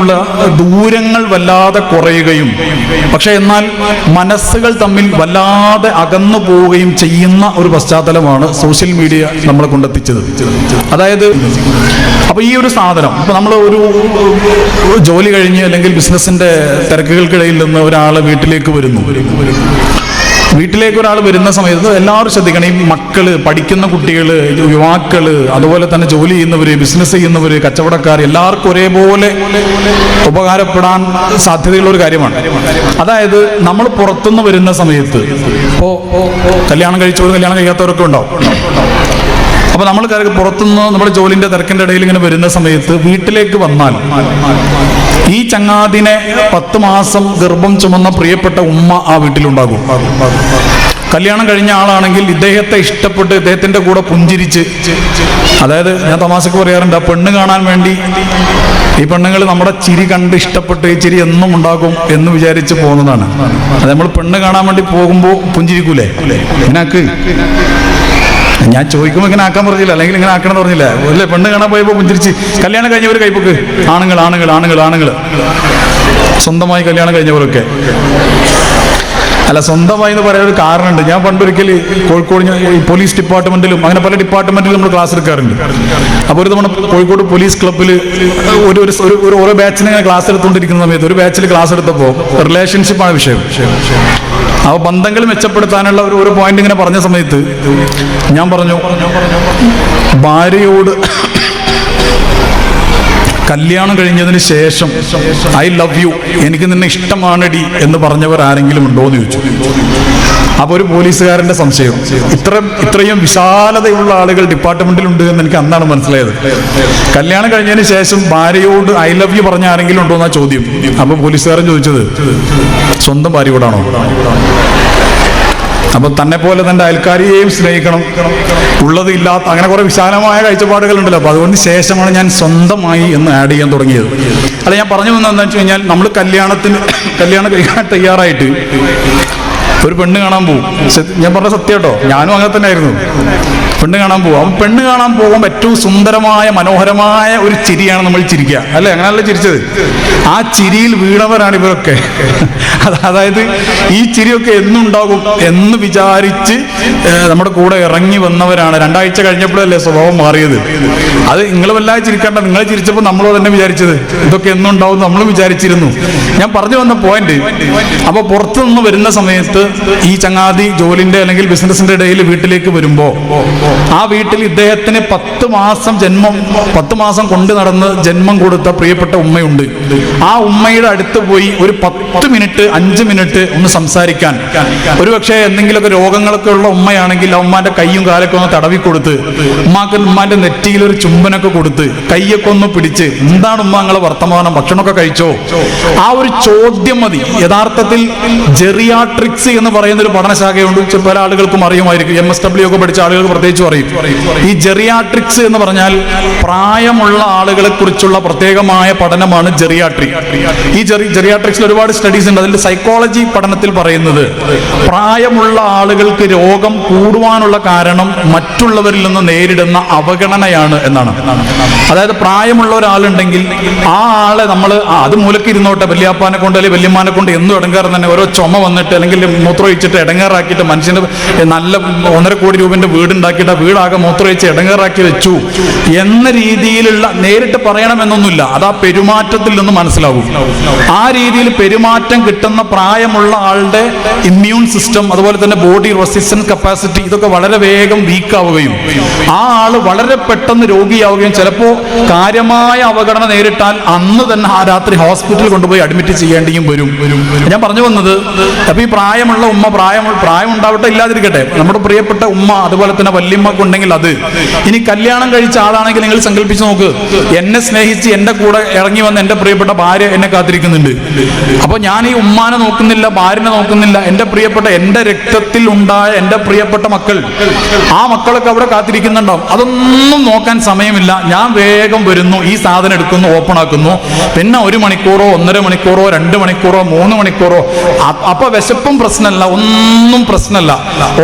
തമ്മിലുള്ള ദൂരങ്ങൾ വല്ലാതെ കുറയുകയും പക്ഷെ എന്നാൽ മനസ്സുകൾ തമ്മിൽ വല്ലാതെ അകന്നു പോവുകയും ചെയ്യുന്ന ഒരു പശ്ചാത്തലമാണ് സോഷ്യൽ മീഡിയ നമ്മളെ കൊണ്ടെത്തിച്ചത് അതായത് അപ്പൊ ഈ ഒരു സാധനം ഇപ്പൊ നമ്മൾ ഒരു ജോലി കഴിഞ്ഞ് അല്ലെങ്കിൽ ബിസിനസിന്റെ തിരക്കുകൾക്കിടയിൽ നിന്ന് ഒരാൾ വീട്ടിലേക്ക് വരുന്നു. വീട്ടിലേക്ക് ഒരാൾ വരുന്ന സമയത്ത് എല്ലാവരും ശ്രദ്ധിക്കണം. ഈ മക്കൾ പഠിക്കുന്ന കുട്ടികൾ യുവാക്കൾ അതുപോലെ തന്നെ ജോലി ചെയ്യുന്നവര് ബിസിനസ് ചെയ്യുന്നവര് കച്ചവടക്കാർ എല്ലാവർക്കും ഒരേപോലെ ഉപകാരപ്പെടാൻ സാധ്യതയുള്ള ഒരു കാര്യമാണ്. അതായത് നമ്മൾ പുറത്തുനിന്ന് വരുന്ന സമയത്ത് ഇപ്പോ കല്യാണം കഴിച്ചവർ കല്യാണം കഴിക്കാത്തവരൊക്കെ ഉണ്ടാവും. അപ്പൊ നമ്മൾ പുറത്തുനിന്ന് നമ്മുടെ ജോലിന്റെ തിരക്കിന്റെ ഇടയിൽ ഇങ്ങനെ വരുന്ന സമയത്ത് വീട്ടിലേക്ക് വന്നാൽ ഈ ചങ്ങാതിനെ പത്ത് മാസം ഗർഭം ചുമന്ന പ്രിയപ്പെട്ട ഉമ്മ ആ വീട്ടിലുണ്ടാകും. കല്യാണം കഴിഞ്ഞ ആളാണെങ്കിൽ ഇദ്ദേഹത്തെ ഇഷ്ടപ്പെട്ട് ഇദ്ദേഹത്തിന്റെ കൂടെ പുഞ്ചിരിച്ച് അതായത് ഞാൻ തമാശക്ക് പറയാറുണ്ട് ആ പെണ്ണ് കാണാൻ വേണ്ടി ഈ പെണ്ണുങ്ങൾ നമ്മുടെ ചിരി കണ്ട് ഇഷ്ടപ്പെട്ട് ഈ ചിരി എന്നും ഉണ്ടാകും എന്ന് വിചാരിച്ച് പോകുന്നതാണ്. അത് നമ്മൾ പെണ്ണ് കാണാൻ വേണ്ടി പോകുമ്പോൾ പുഞ്ചിരിക്കൂലേ? ഇതിനാക്ക് ഞാൻ ചോദിക്കുമ്പോൾ ഇങ്ങനെ ആക്കാൻ പറഞ്ഞില്ല. അല്ലെങ്കിൽ ഇങ്ങനെ ആക്കണം എന്ന് പറഞ്ഞില്ല. അല്ലേ? പെണ്ണ് കാണാൻ പോയപ്പോൾ പുഞ്ചിരിച്ച് കല്യാണം കഴിഞ്ഞവർ കൈപ്പൊക്ക്. ആണുങ്ങൾ ആണുങ്ങൾ ആണുങ്ങൾ ആണുങ്ങൾ. സ്വന്തമായി കല്യാണം കഴിഞ്ഞവരൊക്കെ. അല്ല സ്വന്തമായി എന്ന് പറയാൻ ഒരു കാരണമുണ്ട്. ഞാൻ പണ്ടൊരിക്കൽ കോഴിക്കോട് പോലീസ് ഡിപ്പാർട്ട്മെന്റിലും അങ്ങനെ പല ഡിപ്പാർട്ട്മെന്റിലും നമ്മൾ ക്ലാസ് എടുക്കാറുണ്ട്. അപ്പോൾ ഒരു തവണ കോഴിക്കോട് പോലീസ് ക്ലബ്ബിൽ ഒരു ഒരു ഓരോ ബാച്ചിനെ ക്ലാസ് എടുത്തുകൊണ്ടിരിക്കുന്ന സമയത്ത് ഒരു ബാച്ചിൽ ക്ലാസ് എടുത്തപ്പോൾ റിലേഷൻഷിപ്പാണ് വിഷയം. അപ്പോൾ ബന്ധങ്ങൾ മെച്ചപ്പെടുത്താനുള്ള ഒരു ഒരു പോയിന്റ് ഇങ്ങനെ പറഞ്ഞ സമയത്ത് ഞാൻ പറഞ്ഞു ഭാര്യയോട് കല്യാണം കഴിഞ്ഞതിന് ശേഷം ഐ ലവ് യു എനിക്ക് നിന്നെ ഇഷ്ടമാണടി എന്ന് പറഞ്ഞവർ ആരെങ്കിലും ഉണ്ടോ എന്ന് ചോദിച്ചു. അപ്പൊ ഒരു പോലീസുകാരന്റെ സംശയം. ഇത്ര ഇത്രയും വിശാലതയുള്ള ആളുകൾ ഡിപ്പാർട്ട്മെന്റിലുണ്ട് എന്ന് എനിക്ക് അന്നാണ് മനസ്സിലായത്. കല്യാണം കഴിഞ്ഞതിന് ശേഷം ഭാര്യയോട് ഐ ലവ് യു പറഞ്ഞ ആരെങ്കിലും ഉണ്ടോ എന്നാ ചോദ്യം. അപ്പൊ പോലീസുകാരൻ ചോദിച്ചത് സ്വന്തം ഭാര്യയോടാണോ? അപ്പൊ തന്നെ പോലെ തന്റെ അയൽക്കാരിയെയും സ്നേഹിക്കണം. ഉള്ളത് ഇല്ലാത്ത അങ്ങനെ കുറെ വിശാലമായ കാഴ്ചപ്പാടുകൾ ഉണ്ടല്ലോ അപ്പൊ അതുകൊണ്ട് ശേഷമാണ് ഞാൻ സ്വന്തമായി എന്ന് ആഡ് ചെയ്യാൻ തുടങ്ങിയത്. അല്ല ഞാൻ പറഞ്ഞു വന്നതെന്ന് വെച്ച് കഴിഞ്ഞാൽ നമ്മൾ കല്യാണത്തിന് കല്യാണം കഴിക്കാൻ തയ്യാറായിട്ട് ഒരു പെണ്ണ് കാണാൻ പോകും ഞാൻ പറഞ്ഞ സത്യം കേട്ടോ. ഞാനും അങ്ങനെ തന്നെ ആയിരുന്നു പെണ്ണ് കാണാൻ പോവാം. പെണ്ണ് കാണാൻ പോകുമ്പോൾ ഏറ്റവും സുന്ദരമായ മനോഹരമായ ഒരു ചിരിയാണ് നമ്മൾ ചിരിക്കുക. അല്ലേ? അങ്ങനെയല്ല ചിരിച്ചത്? ആ ചിരിയിൽ വീണവരാണ് ഇവരൊക്കെ. അതായത് ഈ ചിരിയൊക്കെ എന്നുണ്ടാകും എന്ന് വിചാരിച്ച് നമ്മുടെ കൂടെ ഇറങ്ങി വന്നവരാണ്. രണ്ടാഴ്ച കഴിഞ്ഞപ്പോഴല്ലേ സ്വഭാവം മാറിയത്. അത് നിങ്ങൾ വല്ലാതെ ചിരിക്കേണ്ട. നിങ്ങൾ ചിരിച്ചപ്പോൾ നമ്മളോ തന്നെ വിചാരിച്ചത്. ഇതൊക്കെ എന്നുണ്ടാവും നമ്മൾ വിചാരിച്ചിരുന്നു. ഞാൻ പറഞ്ഞു വന്ന പോയിന്റ് അപ്പൊ പുറത്തു നിന്ന് വരുന്ന സമയത്ത് ഈ ചങ്ങാതി ജോലിന്റെ അല്ലെങ്കിൽ ബിസിനസിന്റെ ഇടയിൽ വീട്ടിലേക്ക് വരുമ്പോ ആ വീട്ടിൽ ഇദ്ദേഹത്തിന് പത്ത് മാസം ജന്മം പത്ത് മാസം കൊണ്ട് നടന്ന് ജന്മം കൊടുത്ത പ്രിയപ്പെട്ട ഉമ്മയുണ്ട്. ആ ഉമ്മയുടെ അടുത്ത് പോയി ഒരു പത്ത് മിനിറ്റ് അഞ്ച് മിനിറ്റ് ഒന്ന് സംസാരിക്കാൻ. ഒരു പക്ഷേ എന്തെങ്കിലുമൊക്കെ രോഗങ്ങളൊക്കെ ഉള്ള ഉമ്മയാണെങ്കിൽ ആ ഉമ്മാന്റെ കൈയും കാലൊക്കെ ഒന്ന് തടവി കൊടുത്ത് ഉമ്മാക്ക് ഉമ്മാന്റെ നെറ്റിയിൽ ഒരു ചുംബനൊക്കെ കൊടുത്ത് കൈയൊക്കെ ഒന്ന് പിടിച്ച് എന്താണ് ഉമ്മ നിങ്ങളെ വർത്തമാനം? ഭക്ഷണമൊക്കെ കഴിച്ചോ? ആ ഒരു ചോദ്യം മതി. യഥാർത്ഥത്തിൽ ജെറിയാട്രിക്സ് എന്ന് പറയുന്ന ഒരു പഠനശാഖയുണ്ട്. പല ആളുകൾക്കും അറിയുമായിരിക്കും. എം എസ് ഡബ്ല്യു ഒക്കെ പഠിച്ച ആളുകൾക്ക് പ്രത്യേകിച്ച് പറയും. ഈ ജെറിയാട്രിക്സ് എന്ന് പറഞ്ഞാൽ പ്രായമുള്ള ആളുകളെ കുറിച്ചുള്ള പ്രത്യേകമായ പഠനമാണ് ജെറിയാട്രിക് ഈ ജെറി ജെറിയാട്രിക്സിൽ ഒരുപാട് സ്റ്റഡീസ് ഉണ്ട്. അതിൽ സൈക്കോളജി പഠനത്തിൽ പറയുന്നത് പ്രായമുള്ള ആളുകൾക്ക് രോഗം കൂടുവാനുള്ള കാരണം മറ്റുള്ളവരിൽ നിന്ന് നേരിടുന്ന അവഗണനയാണ് എന്നാണ്. അതായത് പ്രായമുള്ള ഒരാളുണ്ടെങ്കിൽ ആ ആളെ നമ്മൾ അത് മൂലക്ക് ഇരുന്നോട്ടെ. വല്യാപ്പാനെ കൊണ്ട് അല്ലെങ്കിൽ വല്യമ്മാനെ കൊണ്ട് എന്നും ഇടങ്ങാറ് തന്നെ. ഓരോ ചുമ വന്നിട്ട് അല്ലെങ്കിൽ മൂത്രമൊഴിച്ചിട്ട് ഇടങ്ങാറാക്കിയിട്ട് മനുഷ്യന് നല്ല ഒന്നര കോടി രൂപന്റെ വീടുണ്ടാക്കിയിട്ട് ആ വീടാകെ മൂത്രയിച്ച് ഇടങ്ങേറാക്കി വെച്ചു. എന്ന രീതിയിലുള്ള നേരിട്ട് പറയണമെന്നൊന്നുമില്ല. അത് ആ പെരുമാറ്റത്തിൽ നിന്ന് മനസ്സിലാവും. ആ രീതിയിൽ പെരുമാറ്റം കിട്ടുന്ന പ്രായമുള്ള ആളുടെ ഇമ്മ്യൂൺ സിസ്റ്റം അതുപോലെ തന്നെ ബോഡി റെസിസ്റ്റൻസ് കപ്പാസിറ്റി ഇതൊക്കെ വളരെ വേഗം വീക്കാവുകയും ആ ആൾ വളരെ പെട്ടെന്ന് രോഗിയാവുകയും ചിലപ്പോൾ കാര്യമായ അവഗണന നേരിട്ടാൽ അന്ന് തന്നെ ആ രാത്രി ഹോസ്പിറ്റലിൽ കൊണ്ടുപോയി അഡ്മിറ്റ് ചെയ്യേണ്ടിയും വരും. ഞാൻ പറഞ്ഞു വന്നത് അപ്പൊ ഈ പ്രായമുള്ള ഉമ്മ പ്രായം പ്രായം ഉണ്ടാവട്ടെ ഇല്ലാതിരിക്കട്ടെ. നമ്മുടെ പ്രിയപ്പെട്ട ഉമ്മ അതുപോലെ തന്നെ വല്യമ്മക്ക് ഉണ്ടെങ്കിൽ അത്. ഇനി കല്യാണം കഴിച്ച ആളാണെങ്കിൽ നിങ്ങൾ സങ്കല്പിച്ച് നോക്ക്. എന്നെ സ്നേഹിച്ച് എന്റെ കൂടെ ഇറങ്ങി വന്ന എന്റെ പ്രിയപ്പെട്ട ഭാര്യ എന്നെ കാത്തിരിക്കുന്നുണ്ട്. അപ്പൊ ഞാൻ ഈ ഉമ്മാനെ നോക്കുന്നില്ല ഭാര്യനെ നോക്കുന്നില്ല. എന്റെ പ്രിയപ്പെട്ട എന്റെ രക്തത്തിൽ ഉണ്ടായ എന്റെ പ്രിയപ്പെട്ട മക്കൾ. ആ മക്കളൊക്കെ അവിടെ കാത്തിരിക്കുന്നുണ്ടാവും. അതൊന്നും നോക്കാൻ സമയമില്ല. ഞാൻ വേഗം വരുന്നു. ഈ സാധനം എടുക്കുന്നു ഓപ്പൺ ആക്കുന്നു. പിന്നെ ഒരു മണിക്കൂറോ ഒന്നര മണിക്കൂറോ രണ്ട് മണിക്കൂറോ മൂന്ന് മണിക്കൂറോ. അപ്പൊ വിശപ്പും പ്രശ്നമല്ല ഒന്നും പ്രശ്നമല്ല.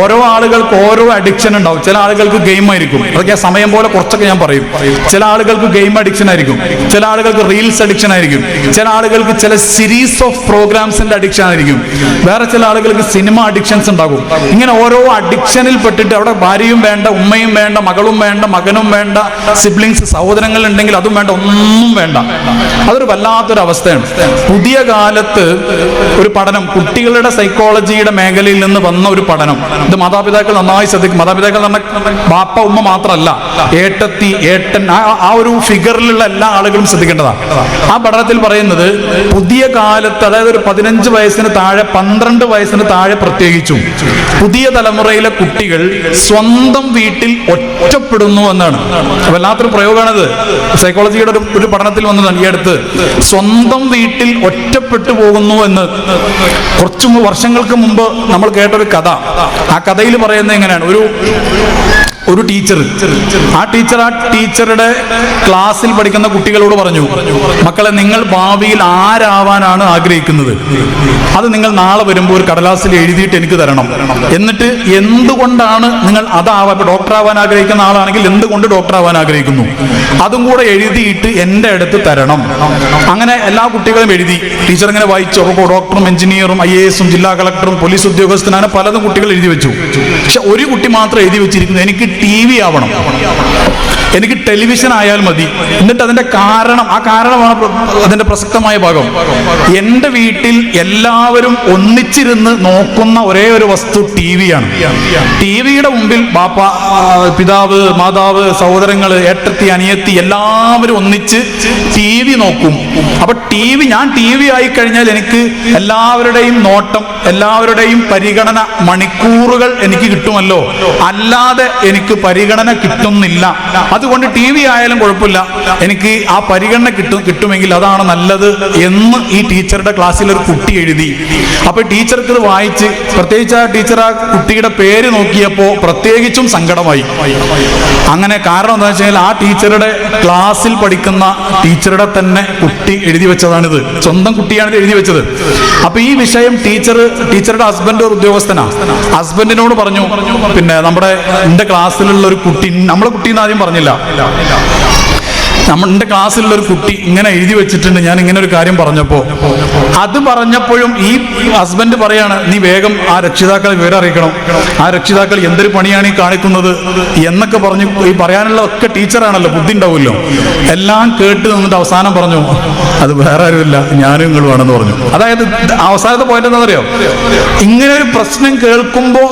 ഓരോ ആളുകൾക്ക് ഓരോ അഡിക്ഷൻ ഉണ്ടാവും. ചില ആളുകൾക്ക് ഗെയിം ആയിരിക്കും. അതൊക്കെ സമയം പോലെ കുറച്ചൊക്കെ ഞാൻ പറയും. ചില ആളുകൾക്ക് ഗെയിം അഡിക്ഷൻ ആയിരിക്കും. ചില ആളുകൾക്ക് റീൽസ് അഡിക്ഷൻ ആയിരിക്കും. ചില ആളുകൾക്ക് ചില സീരീസ് ഓഫ് പ്രോഗ്രാംസിന്റെ അഡിക്ഷൻ ആയിരിക്കും. വേറെ ചില ആളുകൾക്ക് സിനിമ അഡിക്ഷൻസ് ഉണ്ടാകും. ഇങ്ങനെ ഓരോ അഡിക്ഷനിൽ പെട്ടിട്ട് അവിടെ ഭാര്യയും വേണ്ട ഉമ്മയും വേണ്ട മകളും വേണ്ട മകനും വേണ്ട സിബ്ലിങ്സ് സഹോദരങ്ങൾ ഉണ്ടെങ്കിൽ അതും വേണ്ട ഒന്നും വേണ്ട. അതൊരു വല്ലാത്തൊരു അവസ്ഥയാണ്. പുതിയ കാലത്ത് ഒരു പഠനം കുട്ടികളുടെ സൈക്കോളജിയുടെ മേഖലയിൽ നിന്ന് വന്ന ഒരു പഠനം. ഇത് മാതാപിതാക്കൾ നന്നായി ശ്രദ്ധിക്കും. മാതാപിതാക്കൾ എന്ന് പറഞ്ഞാൽ ബാപ്പ ഉമ്മ മാത്രമല്ല ഏട്ടത്തി ഏട്ടൻ ആ ഒരു ഫിഗറിലുള്ള എല്ലാ ആളുകളും ശ്രദ്ധിക്കേണ്ടതാണ്. ആ പഠനത്തിൽ പറയുന്നത് പുതിയ കാലത്ത് അതായത് ഒരു പതിനഞ്ച് വയസ്സിന് താഴെ പന്ത്രണ്ട് വയസ്സിന് താഴെ പ്രത്യേകിച്ചും പുതിയ തലമുറയിലെ കുട്ടികൾ സ്വന്തം വീട്ടിൽ ഒറ്റപ്പെടുന്നു എന്നാണ്. വല്ലാത്തൊരു പ്രയോഗമാണത് സൈക്കോളജിയുടെ ഒരു പഠനത്തിൽ വന്നതാണ് ഈ അടുത്ത്. സ്വന്തം വീട്ടിൽ ഒറ്റപ്പെട്ടു പോകുന്നു എന്ന്. കുറച്ചു വർഷങ്ങൾക്ക് മുമ്പ് നമ്മൾ കേട്ടൊരു കഥ. ആ കഥയിൽ പറയുന്നത് എങ്ങനെയാണ്? ഒരു ഒരു ടീച്ചർ. ആ ടീച്ചർ ആ ടീച്ചറുടെ ക്ലാസ്സിൽ പഠിക്കുന്ന കുട്ടികളോട് പറഞ്ഞു മക്കളെ നിങ്ങൾ ഭാവിയിൽ ആരാവാനാണ് ആഗ്രഹിക്കുന്നത്? അത് നിങ്ങൾ നാളെ വരുമ്പോൾ ഒരു കടലാസിൽ എഴുതിയിട്ട് എനിക്ക് തരണം. എന്നിട്ട് എന്തുകൊണ്ടാണ് നിങ്ങൾ അതാവാ ഡോക്ടർ ആവാൻ ആഗ്രഹിക്കുന്ന ആളാണെങ്കിൽ എന്തുകൊണ്ട് ഡോക്ടർ ആവാൻ ആഗ്രഹിക്കുന്നു? അതും കൂടെ എഴുതിയിട്ട് എന്റെ അടുത്ത് തരണം. അങ്ങനെ എല്ലാ കുട്ടികളും എഴുതി. ടീച്ചർ ഇങ്ങനെ വായിച്ചു അപ്പോൾ ഡോക്ടറും എഞ്ചിനീയറും ഐ എ എസും ജില്ലാ കളക്ടറും പോലീസ് ഉദ്യോഗസ്ഥനാണ് പലതും കുട്ടികൾ എഴുതി വെച്ചു. പക്ഷെ ഒരു കുട്ടി മാത്രം എഴുതി വെച്ചിരിക്കുന്നു എനിക്ക് ടി വി ആവണം. എനിക്ക് ടെലിവിഷൻ ആയാൽ മതി. എന്നിട്ട് അതിന്റെ കാരണം ആ കാരണമാണ് അതിന്റെ പ്രസക്തമായ ഭാഗം. എന്റെ വീട്ടിൽ എല്ലാവരും ഒന്നിച്ചിരുന്ന് നോക്കുന്ന ഒരേ ഒരു വസ്തു ടി വിയാണ് ടി വിയുടെ മുമ്പിൽ ബാപ്പ പിതാവ് മാതാവ് സഹോദരങ്ങൾ ഏട്ടത്തി അനിയത്തി എല്ലാവരും ഒന്നിച്ച് ടി വി നോക്കും. അപ്പൊ ടി വി ഞാൻ ടി വി ആയി കഴിഞ്ഞാൽ എനിക്ക് എല്ലാവരുടെയും നോട്ടം എല്ലാവരുടെയും പരിഗണന മണിക്കൂറുകൾ എനിക്ക് കിട്ടുമല്ലോ. അല്ലാതെ എനിക്ക് പരിഗണന കിട്ടുന്നില്ല. അതുകൊണ്ട് ടി വി ആയാലും കുഴപ്പമില്ല. എനിക്ക് ആ പരിഗണന കിട്ടും കിട്ടുമെങ്കിൽ അതാണ് നല്ലത് എന്ന് ഈ ടീച്ചറുടെ ക്ലാസ്സിൽ ഒരു കുട്ടി എഴുതി. അപ്പൊ ടീച്ചർക്ക് ഇത് വായിച്ച് പ്രത്യേകിച്ച് ആ ടീച്ചർ ആ കുട്ടിയുടെ പേര് നോക്കിയപ്പോ പ്രത്യേകിച്ചും സങ്കടമായി. അങ്ങനെ കാരണം എന്താ വെച്ചാൽ ആ ടീച്ചറുടെ ക്ലാസ്സിൽ പഠിക്കുന്ന ടീച്ചറുടെ തന്നെ കുട്ടി എഴുതി വെച്ചതാണിത്. സ്വന്തം കുട്ടിയാണ് ഇത് എഴുതി വെച്ചത്. അപ്പൊ ഈ വിഷയം ടീച്ചർ ടീച്ചറുടെ ഹസ്ബൻഡ് ഒരു ഉദ്യോഗസ്ഥനാ. ഹസ്ബൻഡിനോട് പറഞ്ഞു പിന്നെ നമ്മുടെ എന്റെ ക്ലാസ്സിലുള്ള ഒരു കുട്ടി നമ്മളെ കുട്ടി എന്ന് ആദ്യം പറഞ്ഞില്ല. 两个 a 两个。a നമ്മുടെ ക്ലാസ്സിലുള്ള ഒരു കുട്ടി ഇങ്ങനെ എഴുതി വെച്ചിട്ടുണ്ട്. ഞാൻ ഇങ്ങനെ ഒരു കാര്യം പറഞ്ഞപ്പോ അത് പറഞ്ഞപ്പോഴും ഈ ഹസ്ബൻഡ് പറയാണ് നീ വേഗം ആ രക്ഷിതാക്കളെ വിവരം അറിയിക്കണം. ആ രക്ഷിതാക്കൾ എന്തൊരു പണിയാണ് ഈ കാണിക്കുന്നത്? എന്നൊക്കെ പറഞ്ഞു ഈ പറയാനുള്ള ഒക്കെ ടീച്ചറാണല്ലോ ബുദ്ധി ഉണ്ടാവുമല്ലോ. എല്ലാം കേട്ട് നിന്നിട്ട് അവസാനം പറഞ്ഞു അത് വേറെ ആരുമില്ല ഞാനും നിങ്ങളുമാണെന്ന് പറഞ്ഞു. അതായത് അവസാനത്തെ പോയിന്റ് എന്താണെന്നറിയോ? ഇങ്ങനെ ഒരു പ്രശ്നം കേൾക്കുമ്പോ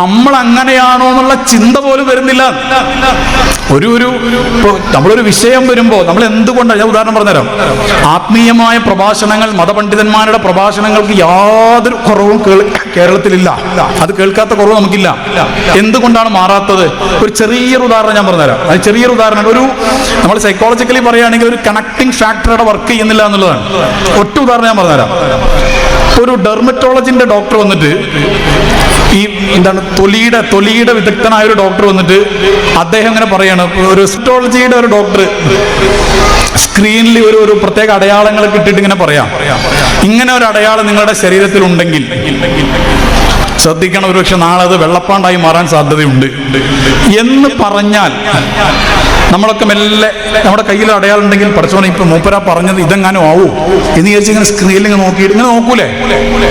നമ്മൾ അങ്ങനെയാണോ എന്നുള്ള ചിന്ത പോലും വരുന്നില്ല. ഒരു ഒരു നമ്മളൊരു നമ്മളൊരു വിഷയം വരുമ്പോൾ നമ്മൾ എന്തുകൊണ്ടാണ് ഞാൻ ഉദാഹരണം പറഞ്ഞുതരാം. ആത്മീയമായ പ്രഭാഷണങ്ങൾ മതപണ്ഡിതന്മാരുടെ പ്രഭാഷണങ്ങൾക്ക് യാതൊരു കുറവും കേരളത്തിലില്ല. അത് കേൾക്കാത്ത കുറവ് നമുക്കില്ല. എന്തുകൊണ്ടാണ് മാറാത്തത്? ഒരു ചെറിയൊരു ഉദാഹരണം ഞാൻ പറഞ്ഞുതരാം. അത് ചെറിയൊരു ഉദാഹരണം ഒരു നമ്മൾ സൈക്കോളജിക്കലി പറയുകയാണെങ്കിൽ ഒരു കണക്ടിങ് ഫാക്ടറുടെ വർക്ക് ചെയ്യുന്നില്ല എന്നുള്ളതാണ്. ഒറ്റ ഉദാഹരണം ഞാൻ പറഞ്ഞുതരാം. ഒരു ഡെർമറ്റോളജിന്റെ ഡോക്ടർ വന്നിട്ട് ഈ എന്താണ് തൊലിയുടെ തൊലിയുടെ വിദഗ്ധനായ ഒരു ഡോക്ടർ വന്നിട്ട് അദ്ദേഹം ഇങ്ങനെ പറയാണ്. ഒരു സിറ്റോളജിയുടെ ഒരു ഡോക്ടർ സ്ക്രീനിൽ ഒരു ഒരു പ്രത്യേക അടയാളങ്ങളൊക്കെ ഇട്ടിട്ട് ഇങ്ങനെ പറയാം. ഇങ്ങനെ ഒരു അടയാളം നിങ്ങളുടെ ശരീരത്തിൽ ഉണ്ടെങ്കിൽ ശ്രദ്ധിക്കണം ഒരുപക്ഷെ നാളെ അത് വെള്ളപ്പാണ്ടായി മാറാൻ സാധ്യതയുണ്ട്. എന്ന് പറഞ്ഞാൽ നമ്മളൊക്കെ മെല്ലെ നമ്മുടെ കയ്യിൽ അടയാളം ഉണ്ടെങ്കിൽ പഠിച്ചോണം ഇപ്പൊ മൂപ്പര പറഞ്ഞത് ഇതെങ്ങാനും ആവൂ. എന്ന് വിചാരിച്ച് ഇങ്ങനെ സ്ക്രീനിൽ ഇങ്ങനെ നോക്കിയിട്ട് ഇങ്ങനെ നോക്കൂലേ?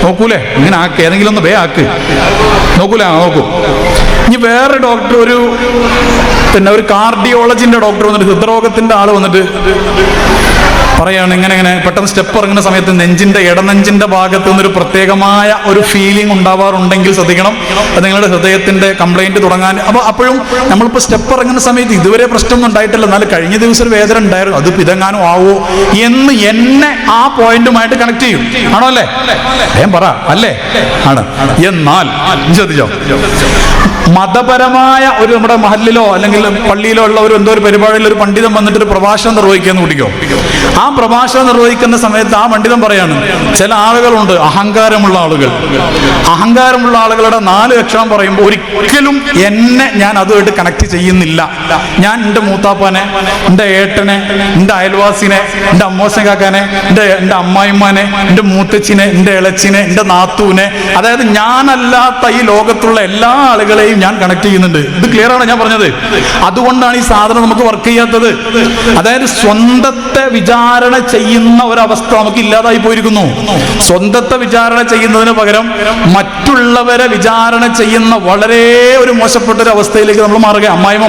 നോക്കൂലേ? ഇങ്ങനെ ആക്ക് ഏതെങ്കിലും ഒന്ന് വേ ആക്ക്. നോക്കൂലേ? നോക്കൂ. ഇനി വേറെ ഡോക്ടർ ഒരു പിന്നെ ഒരു കാർഡിയോളജിന്റെ ഡോക്ടർ വന്നിട്ട് ഹൃദ്രോഗത്തിന്റെ ആൾ വന്നിട്ട് പറയാണ് ഇങ്ങനെ ഇങ്ങനെ. പെട്ടെന്ന് സ്റ്റെപ്പ് ഇറങ്ങുന്ന സമയത്ത് നെഞ്ചിന്റെ ഇടനെഞ്ചിന്റെ ഭാഗത്ത് നിന്നൊരു പ്രത്യേകമായ ഒരു ഫീലിംഗ് ഉണ്ടാവാറുണ്ടെങ്കിൽ ശ്രദ്ധിക്കണം. അത് നിങ്ങളുടെ ഹൃദയത്തിന്റെ കംപ്ലൈന്റ് തുടങ്ങാൻ. അപ്പൊ അപ്പോഴും നമ്മളിപ്പോ സ്റ്റെപ്പ് ഇറങ്ങുന്ന സമയത്ത് ഇതുവരെ പ്രശ്നമൊന്നും ഉണ്ടായിട്ടില്ല. എന്നാൽ കഴിഞ്ഞ ദിവസം ഒരു വേദന ഉണ്ടായിരുന്നു. അത് ഇതെങ്ങാനും ആവോ എന്ന് എന്നെ ആ പോയിന്റുമായിട്ട് കണക്ട് ചെയ്യും. ആണോ അല്ലേ? ഞാൻ പറ. അല്ലേ? ആണ്. എന്നാൽ ശ്രദ്ധിച്ചോ? മതപരമായ ഒരു നമ്മുടെ മഹലിലോ അല്ലെങ്കിൽ പള്ളിയിലോ ഉള്ള ഒരു എന്തോ ഒരു പരിപാടിയിൽ ഒരു പണ്ഡിതൻ വന്നിട്ട് ഒരു പ്രഭാഷണം നിർവഹിക്കാന്ന് കുടിക്കോ ആ പ്രഭാഷണം നിർവഹിക്കുന്ന സമയത്ത് ആ പണ്ഡിതൻ പറയാണ് ചില ആളുകളുണ്ട് അഹങ്കാരമുള്ള ആളുകൾ. അഹങ്കാരമുള്ള ആളുകളുടെ നാല് ലക്ഷണം പറയുമ്പോൾ ഒരിക്കലും എന്നെ ഞാൻ അതുമായിട്ട് കണക്ട് ചെയ്യുന്നില്ല. ഞാൻ എന്റെ മൂത്താപ്പാനെ എന്റെ ഏട്ടനെ എന്റെ അയൽവാസിനെ എന്റെ അമ്മോസൻ കാക്കാനെ എന്റെ എന്റെ അമ്മായിമ്മാനെ എന്റെ മൂത്തച്ഛനെ എന്റെ ഇളച്ചിനെ എന്റെ നാത്തൂനെ. അതായത് ഞാനല്ലാത്ത ഈ ലോകത്തുള്ള എല്ലാ ആളുകളെയും ഞാൻ കണക്ട് ചെയ്യുന്നുണ്ട്. ഇത് ക്ലിയർ ആണ് ഞാൻ പറഞ്ഞത്? അതുകൊണ്ടാണ് ഈ സാധനം നമുക്ക് വർക്ക് ചെയ്യാത്തത്. അതായത് സ്വന്തത്തെ വിചാരണ ചെയ്യുന്ന ഒരവസ്ഥ നമുക്ക് ഇല്ലാതായി പോയിരിക്കുന്നു. സ്വന്തത്തെ വിചാരണ ചെയ്യുന്നതിന് പകരം മറ്റുള്ളവരെ വിചാരണ ചെയ്യുന്ന വളരെ ഒരു മോശപ്പെട്ട ഒരു അവസ്ഥയിലേക്ക് നമ്മൾ മാറുക അമ്മായിമ്മ